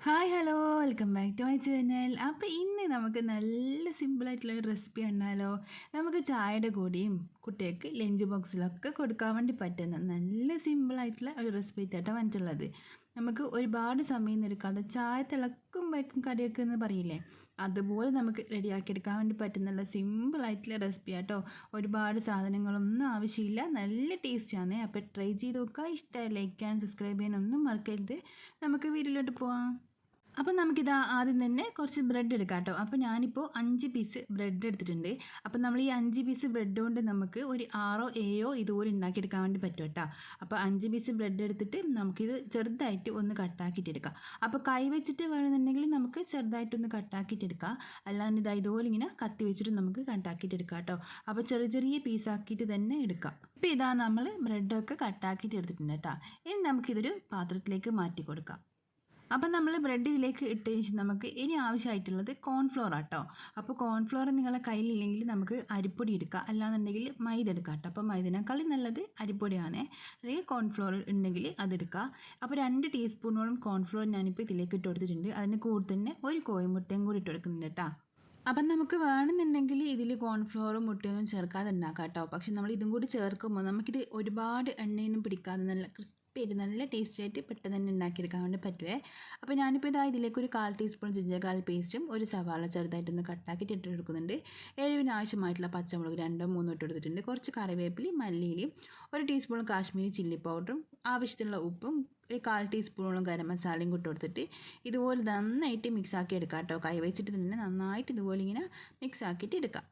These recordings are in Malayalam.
Hi hello welcome back to my channel അപ്പോൾ ഇന്ന് നമുക്ക് നല്ല സിമ്പിളായിട്ടുള്ള ഒരു റെസിപ്പി ഉണ്ടാലോ നമുക്ക് ചായയുടെ കൂടിയും കുട്ടികൾക്ക് ലഞ്ച് ബോക്സിലൊക്കെ കൊടുക്കാൻ വേണ്ടി പറ്റുന്ന നല്ല സിമ്പിളായിട്ടുള്ള ഒരു റെസിപ്പി ആയിട്ടാണ് വന്നിട്ടുള്ളത്. നമുക്ക് ഒരുപാട് സമയം എടുക്കാതെ ചായ തിളക്കുമ്പോഴേക്കും കറിയൊക്കെ എന്ന് പറയില്ലേ? അതുപോലെ നമുക്ക് റെഡിയാക്കിയെടുക്കാൻ വേണ്ടി പറ്റുന്നുള്ള സിമ്പിളായിട്ടുള്ള റെസിപ്പി ആട്ടോ. ഒരുപാട് സാധനങ്ങളൊന്നും ആവശ്യമില്ല. നല്ല ടേസ്റ്റാണ് അപ്പോൾ ട്രൈ ചെയ്ത് നോക്കുക. ഇഷ്ടമായി ലൈക്ക് ആൻഡ് സബ്സ്ക്രൈബ് ചെയ്യാനൊന്നും മറക്കരുത്. നമുക്ക് വീട്ടിലോട്ട് പോവാം. അപ്പോൾ നമുക്കിത് ആദ്യം തന്നെ കുറച്ച് ബ്രെഡ് എടുക്കാം കേട്ടോ അപ്പോൾ ഞാനിപ്പോൾ അഞ്ച് പീസ് ബ്രെഡ് എടുത്തിട്ടുണ്ട്. അപ്പോൾ നമ്മൾ ഈ അഞ്ച് പീസ് ബ്രെഡ് കൊണ്ട് നമുക്ക് ഒരു ആറോ ഏയോ ഇതുപോലെ ഉണ്ടാക്കിയെടുക്കാൻ വേണ്ടി പറ്റും കേട്ടോ. അപ്പോൾ അഞ്ച് പീസ് ബ്രെഡ് എടുത്തിട്ട് നമുക്കിത് ചെറുതായിട്ട് ഒന്ന് കട്ടാക്കിയിട്ട് എടുക്കാം അപ്പോൾ കൈ വെച്ചിട്ട് വേണമെന്നുണ്ടെങ്കിൽ നമുക്ക് ചെറുതായിട്ടൊന്ന് കട്ടാക്കിയിട്ട് എടുക്കാം അല്ലാണ്ട് ഇതാ ഇതുപോലെ ഇങ്ങനെ കത്തി വെച്ചിട്ട് നമുക്ക് കട്ടാക്കിയിട്ട് എടുക്കാം കേട്ടോ. അപ്പോൾ ചെറിയ ചെറിയ പീസാക്കിയിട്ട് തന്നെ എടുക്കാം. ഇപ്പോൾ ഇതാ നമ്മൾ ബ്രെഡൊക്കെ കട്ടാക്കിയിട്ട് എടുത്തിട്ടുണ്ട് കേട്ടോ. ഇനി നമുക്കിതൊരു പാത്രത്തിലേക്ക് മാറ്റി കൊടുക്കാം. അപ്പം നമ്മൾ ബ്രെഡ് ഇതിലേക്ക് ഇട്ട് കഴിഞ്ഞാൽ നമുക്ക് ഇനി ആവശ്യമായിട്ടുള്ളത് കോൺഫ്ലോർ ആട്ടോ. അപ്പോൾ കോൺഫ്ലോർ നിങ്ങളുടെ കയ്യിലില്ലെങ്കിൽ നമുക്ക് അരിപ്പൊടി എടുക്കാം. അല്ലാന്നുണ്ടെങ്കിൽ മൈദ എടുക്കാം കേട്ടോ. അപ്പോൾ മൈദിനേക്കാളും നല്ലത് അരിപ്പൊടിയാണ്. അല്ലെങ്കിൽ കോൺഫ്ലോർ ഉണ്ടെങ്കിൽ അതെടുക്കുക അപ്പോൾ രണ്ട് ടീസ്പൂണോളം കോൺഫ്ലോർ ഞാനിപ്പോൾ ഇതിലേക്ക് ഇട്ട് കൊടുത്തിട്ടുണ്ട്. അതിന് കൂടെ തന്നെ ഒരു കോഴിമുട്ടയും കൂടി ഇട്ട് കൊടുക്കുന്നുണ്ട് കേട്ടോ. അപ്പം നമുക്ക് വേണമെന്നുണ്ടെങ്കിൽ ഇതിൽ കോൺഫ്ലോറും മുട്ടയൊന്നും ചേർക്കാതെ ഉണ്ടാക്കാം കേട്ടോ. പക്ഷെ നമ്മൾ ഇതും കൂടി ചേർക്കുമ്പോൾ നമുക്കിത് ഒരുപാട് എണ്ണയൊന്നും പിടിക്കാതെ നല്ല ക്രിസ്പി നല്ല ടേസ്റ്റി ആയിട്ട് പെട്ടെന്ന് തന്നെ ഉണ്ടാക്കിയെടുക്കാൻ വേണ്ടി പറ്റുമേ അപ്പോൾ ഞാനിപ്പോൾ ഇതാ ഇതിലേക്ക് ഒരു കാൽ ടീസ്പൂൺ ജിഞ്ചകാൽ പേസ്റ്റും ഒരു സവാള ചെറുതായിട്ടൊന്ന് കട്ടാക്കിയിട്ട് ഇട്ട് കൊടുക്കുന്നുണ്ട് എരിവിന് ആവശ്യമായിട്ടുള്ള പച്ചമുളക് രണ്ടോ മൂന്നോ ഇട്ട് കൊടുത്തിട്ടുണ്ട്. കുറച്ച് കറിവേപ്പിലയും മല്ലിയിലും ഒരു ടീസ്പൂൺ കാശ്മീരി ചില്ലി പൗഡറും ആവശ്യത്തിനുള്ള ഉപ്പും ഒരു കാൽ ടീസ്പൂണോളം ഗരം മസാലയും കൂട്ടി കൊടുത്തിട്ട് ഇതുപോലെ നന്നായിട്ട് മിക്സ് ആക്കി എടുക്കാം കേട്ടോ കൈ വെച്ചിട്ട് തന്നെ നന്നായിട്ട് ഇതുപോലെ ഇങ്ങനെ മിക്സ് ആക്കിയിട്ട് എടുക്കാം.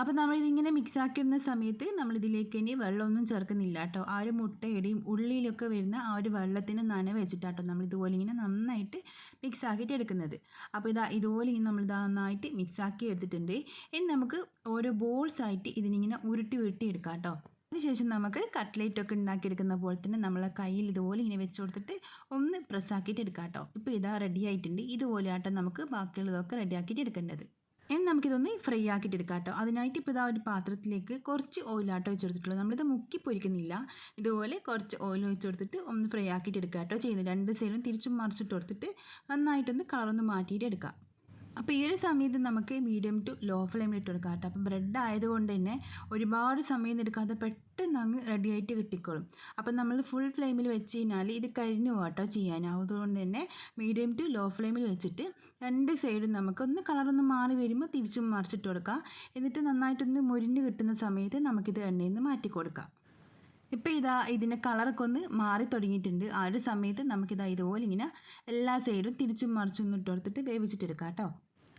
അപ്പോൾ നമ്മളിതിങ്ങനെ മിക്സ് ആക്കിയിരുന്ന സമയത്ത് നമ്മളിതിലേക്ക് ഇനി വെള്ളമൊന്നും ചേർക്കുന്നില്ല കേട്ടോ ആ ഒരു മുട്ടയുടെയും ഉള്ളിയിലൊക്കെ വരുന്ന ആ ഒരു വെള്ളത്തിന് നന വെച്ചിട്ടാട്ടോ നമ്മൾ ഇതുപോലെ ഇങ്ങനെ നന്നായിട്ട് മിക്സ് ആക്കിയിട്ട് എടുക്കുന്നത്. അപ്പോൾ ഇതാ ഇതുപോലെ ഇങ്ങനെ നമ്മൾ നന്നായിട്ട് മിക്സ് ആക്കി എടുത്തിട്ടുണ്ട്. ഇനി നമുക്ക് ഓരോ ബോൾസ് ആയിട്ട് ഇതിനിങ്ങനെ ഉരുട്ടി ഉരുട്ടി എടുക്കാം കേട്ടോ അതിനുശേഷം നമുക്ക് കട്ട്ലേറ്റ് ഒക്കെ ഉണ്ടാക്കിയെടുക്കുന്ന പോലെ തന്നെ നമ്മളെ കയ്യിൽ ഇതുപോലെ ഇങ്ങനെ വെച്ച് കൊടുത്തിട്ട് ഒന്ന് പ്രസ്സാക്കിയിട്ട് എടുക്കാം കേട്ടോ ഇപ്പോൾ ഇതാ റെഡി ആയിട്ടുണ്ട്. ഇതുപോലെ ആട്ടോ നമുക്ക് ബാക്കിയുള്ളതൊക്കെ റെഡിയാക്കിയിട്ട് എടുക്കേണ്ടത്. ഇനി നമുക്കിതൊന്ന് ഫ്രൈ ആക്കിയിട്ട് എടുക്കാം കേട്ടോ അതിനായിട്ട് ഇപ്പോൾ ഇതാ ഒരു പാത്രത്തിലേക്ക് കുറച്ച് ഓയിലാട്ടോ വെച്ച് കൊടുത്തിട്ടുള്ളത് നമ്മളിത് മുക്കി പൊരിക്കുന്നില്ല ഇതുപോലെ കുറച്ച് ഓയിൽ ഒഴിച്ച് കൊടുത്തിട്ട് ഒന്ന് ഫ്രൈ ആക്കിയിട്ട് എടുക്കാം കേട്ടോ ചെയ്യുന്നത്. രണ്ട് സൈഡും തിരിച്ചും മറിച്ചിട്ട് കൊടുത്തിട്ട് നന്നായിട്ടൊന്ന് കളറൊന്ന് മാറ്റിയിട്ട് എടുക്കാം അപ്പോൾ ഈ ഒരു സമയത്ത് നമുക്ക് മീഡിയം ടു ലോ ഫ്ലെയിമിൽ ഇട്ട് കൊടുക്കാം കേട്ടോ. അപ്പോൾ ബ്രെഡ് ആയതുകൊണ്ട് തന്നെ ഒരുപാട് സമയം എടുക്കാതെ പെട്ടെന്ന് അങ്ങ് റെഡി ആയിട്ട് കിട്ടിക്കോളും. അപ്പോൾ നമ്മൾ ഫുൾ ഫ്ലെയിമിൽ വെച്ച് കഴിഞ്ഞാൽ ഇത് കരിഞ്ഞു കേട്ടോ ചെയ്യാൻ. അതുകൊണ്ട് തന്നെ മീഡിയം ടു ലോ ഫ്ലെയിമിൽ വെച്ചിട്ട് രണ്ട് സൈഡും നമുക്ക് നമുക്കൊന്ന് കളറൊന്ന് മാറി വരുമ്പോൾ തിരിച്ചും മറിച്ചിട്ട് കൊടുക്കാം. എന്നിട്ട് നന്നായിട്ടൊന്ന് മുരിഞ്ഞ് കിട്ടുന്ന സമയത്ത് നമുക്കിത് എണ്ണയിൽ നിന്ന് മാറ്റി കൊടുക്കാം. ഇപ്പോൾ ഇതാ ഇതിന്റെ കളറൊക്കെ ഒന്ന് മാറി തുടങ്ങിയിട്ടുണ്ട്. ആ ഒരു സമയത്ത് നമുക്കിതാ ഇതുപോലെ ഇങ്ങനെ എല്ലാ സൈഡും തിരിച്ചും മറിച്ചും ഇട്ട് കൊടുത്തിട്ട് വേവിച്ചിട്ടെടുക്കാം കേട്ടോ.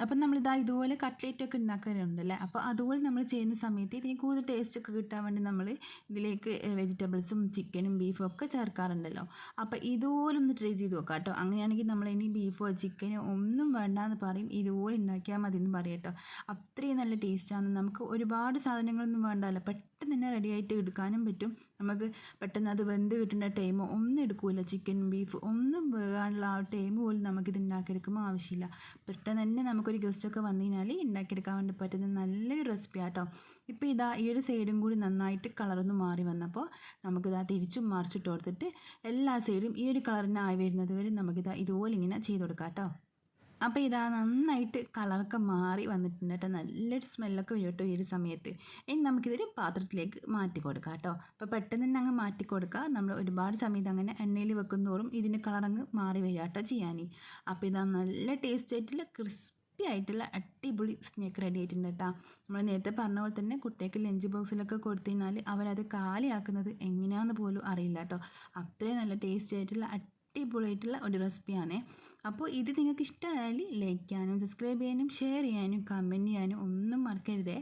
അപ്പം നമ്മളിതാ ഇതുപോലെ കട്ട്ലേറ്റ് ഒക്കെ ഉണ്ടാക്കാറുണ്ടല്ലേ? അപ്പോൾ അതുപോലെ നമ്മൾ ചെയ്യുന്ന സമയത്ത് ഇതിന് കൂടുതൽ ടേസ്റ്റ് ഒക്കെ കിട്ടാൻ വേണ്ടി നമ്മൾ ഇതിലേക്ക് വെജിറ്റബിൾസും ചിക്കനും ബീഫും ഒക്കെ ചേർക്കാറുണ്ടല്ലോ. അപ്പോൾ ഇതുപോലെ ഒന്ന് ട്രൈ ചെയ്ത് നോക്കാം കേട്ടോ അങ്ങനെയാണെങ്കിൽ നമ്മൾ ഇനി ബീഫോ ചിക്കനോ ഒന്നും വേണ്ട എന്ന് പറയും. ഇതുപോലെ ഉണ്ടാക്കിയാൽ മതി എന്ന് പറയും കേട്ടോ അത്രയും നല്ല ടേസ്റ്റാണ് നമുക്ക് ഒരുപാട് സാധനങ്ങളൊന്നും വേണ്ടല്ലോ. പെട്ടെന്ന് തന്നെ റെഡി ആയിട്ട് എടുക്കാനും പറ്റും. നമുക്ക് പെട്ടെന്ന് അത് വെന്ത് കിട്ടേണ്ട ടൈമോ ഒന്നും എടുക്കില്ല ചിക്കൻ ബീഫ് ഒന്നും ആ ടൈം പോലും നമുക്കിത് ഉണ്ടാക്കിയെടുക്കുമ്പോൾ ആവശ്യമില്ല. പെട്ടെന്ന് തന്നെ നമുക്കൊരു ഗസ്റ്റൊക്കെ വന്നു കഴിഞ്ഞാൽ ഉണ്ടാക്കിയെടുക്കാൻ വേണ്ടി പറ്റുന്ന നല്ലൊരു റെസിപ്പി ആട്ടോ. ഇപ്പോൾ ഇതാ ഈ ഒരു സൈഡും കൂടി നന്നായിട്ട് കളറൊന്ന് മാറി വന്നപ്പോൾ നമുക്കിതാ തിരിച്ചും മറിച്ചിട്ട് കൊടുത്തിട്ട് എല്ലാ സൈഡും ഈ ഒരു കളറിനായി വരുന്നത് വരെ നമുക്കിതാ ഇതുപോലെ ഇങ്ങനെ ചെയ്ത് കൊടുക്കാം കേട്ടോ അപ്പോൾ ഇതാ നന്നായിട്ട് കളറൊക്കെ മാറി വന്നിട്ടുണ്ട് കേട്ടോ. നല്ലൊരു സ്മെല്ലൊക്കെ വരും കേട്ടോ ഈ ഒരു സമയത്ത്. ഇനി നമുക്കിതൊരു പാത്രത്തിലേക്ക് മാറ്റി കൊടുക്കാം കേട്ടോ. അപ്പോൾ പെട്ടെന്ന് തന്നെ അങ്ങ് മാറ്റി കൊടുക്കുക നമ്മൾ ഒരുപാട് സമയത്ത് അങ്ങനെ എണ്ണയിൽ വെക്കുന്നതോറും ഇതിന്റെ കളറങ്ങ് മാറി വരിക കേട്ടോ ചെയ്യാൻ അപ്പോൾ ഇതാ നല്ല ടേസ്റ്റ് ആയിട്ടുള്ള ക്രിസ്പി ആയിട്ടുള്ള അടിപൊളി സ്നേക്ക് റെഡി ആയിട്ടുണ്ട് കേട്ടോ. നമ്മൾ നേരത്തെ പറഞ്ഞ പോലെ തന്നെ കുട്ടികൾക്ക് ലഞ്ച് ബോക്സിലൊക്കെ കൊടുത്തു കഴിഞ്ഞാൽ അവരത് കാലിയാക്കുന്നത് എങ്ങനെയാണെന്ന് പോലും അറിയില്ല കേട്ടോ. അത്രയും നല്ല ടേസ്റ്റ് ആയിട്ടുള്ള അടിപൊളിയായിട്ടുള്ള ഒരു റെസിപ്പിയാണ്. അപ്പോൾ ഇത് നിങ്ങൾക്ക് ഇഷ്ടമായാൽ ലൈക്ക് ചെയ്യാനും സബ്സ്ക്രൈബ് ചെയ്യാനും ഷെയർ ചെയ്യാനും കമന്റ് ചെയ്യാനും ഒന്നും മറക്കരുതേ.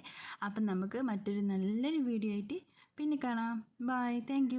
അപ്പം നമുക്ക് മറ്റൊരു നല്ലൊരു വീഡിയോ ആയിട്ട് പിന്നെ കാണാം. Bye thank